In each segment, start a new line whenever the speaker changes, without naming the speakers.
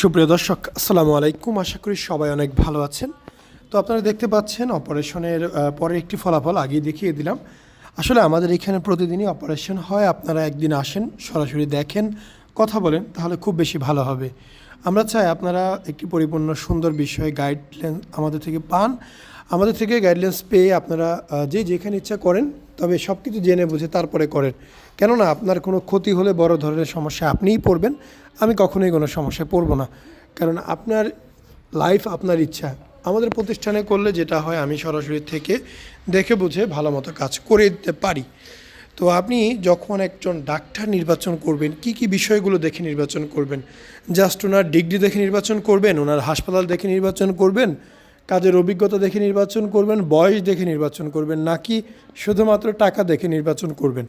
সুপ্রিয় দর্শক, আসসালামু আলাইকুম। আশা করি সবাই অনেক ভালো আছেন। তো আপনারা দেখতে পাচ্ছেন, অপারেশনের পরে একটি ফলাফল আগেই দেখিয়ে দিলাম। আসলে আমাদের এখানে প্রতিদিনই অপারেশন হয়। আপনারা একদিন আসেন, সরাসরি দেখেন, কথা বলেন, তাহলে খুব বেশি ভালো হবে। আমরা চাই আপনারা একটি পরিপূর্ণ, সুন্দর বিষয়ে গাইডলাইন আমাদের থেকে পান। আমাদের থেকে গাইডলাইন্স পেয়ে আপনারা যে যেখানে ইচ্ছা করেন তবে সব কিছু জেনে বুঝে তারপরে করেন। কেননা আপনার কোনো ক্ষতি হলে বড় ধরনের সমস্যা আপনিই পড়বেন, আমি কখনোই কোনো সমস্যায় পড়ব না। কারণ আপনার লাইফ আপনার ইচ্ছা, আমাদের প্রতিষ্ঠানে করলে যেটা হয় আমি সরাসরি থেকে দেখে বুঝে ভালো মতো কাজ করে দিতে পারি। তো আপনি যখন একজন ডাক্তার নির্বাচন করবেন, কি কি বিষয়গুলো দেখে নির্বাচন করবেন? জাস্ট ওনার ডিগ্রি দেখে নির্বাচন করবেন, ওনার হাসপাতাল দেখে নির্বাচন করবেন কাজের অভিজ্ঞতা দেখে নির্বাচন করবেন, বয়স দেখে নির্বাচন করবেন, নাকি শুধুমাত্র টাকা দেখে নির্বাচন করবেন?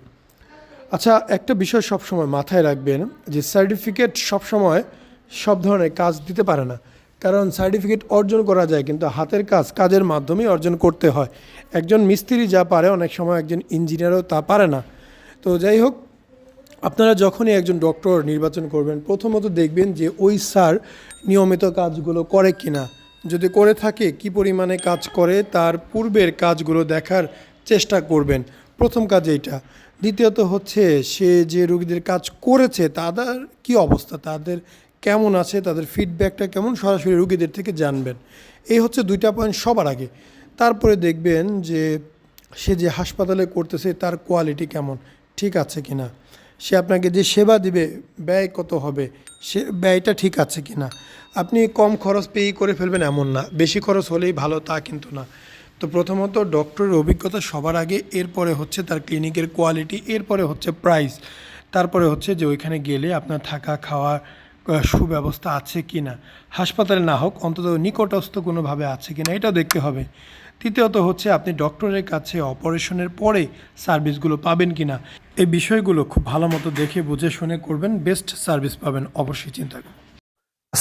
আচ্ছা একটা বিষয় সবসময় মাথায় রাখবেন যে সার্টিফিকেট সবসময় সব ধরনের কাজ দিতে পারে না। কারণ সার্টিফিকেট অর্জন করা যায়, কিন্তু হাতের কাজ, কাজের মাধ্যমেই অর্জন করতে হয়। একজন মিস্ত্রি যা পারে, অনেক সময় একজন ইঞ্জিনিয়ারও তা পারে না। তো যাই হোক, আপনারা যখনই একজন ডক্টর নির্বাচন করবেন, প্রথমত দেখবেন যে ওই স্যার নিয়মিত কাজগুলো করে কিনা। যদি করে থাকে, কি পরিমাণে কাজ করে, তার পূর্বের কাজগুলো দেখার চেষ্টা করবেন। প্রথম কাজ এইটা। দ্বিতীয়ত হচ্ছে, সে যে রোগীদের কাজ করেছে, তাদের কি অবস্থা? তাদের কেমন আছে? তাদের ফিডব্যাকটা কেমন? সরাসরি রুগীদের থেকে জানবেন। এই হচ্ছে দুইটা পয়েন্ট সবার আগে। তারপরে দেখবেন যে, সে যে হাসপাতালে করতেছে, তার কোয়ালিটি কেমন? ঠিক আছে কি না সে আপনাকে যে সেবা দিবে, ব্যয় কত হবে? সে ব্যয়টা ঠিক আছে কি না আপনি কম খরচ পেয়েই করে ফেলবেন এমন না। বেশি খরচ হলেই ভালো, তা কিন্তু না। তো প্রথমত ডক্টরের অভিজ্ঞতা সবার আগে, এরপরে হচ্ছে তার ক্লিনিকের কোয়ালিটি, এরপরে হচ্ছে প্রাইস, তারপরে হচ্ছে যে ওইখানে গেলে আপনার থাকা, খাওয়া সুব্যবস্থা আছে কি না। হাসপাতালে না হোক, অন্তত নিকটস্থ কোনোভাবে আছে কি না, এটাও দেখতে হবে। তৃতীয়ত হচ্ছে আপনি ডক্টরের কাছে অপারেশনের পরে সার্ভিসগুলো পাবেন কি না, এই বিষয়গুলো খুব ভালো মতো দেখে, বুঝে, শুনে করবেন, বেস্ট সার্ভিস পাবেন, অবশ্যই চিন্তা করুন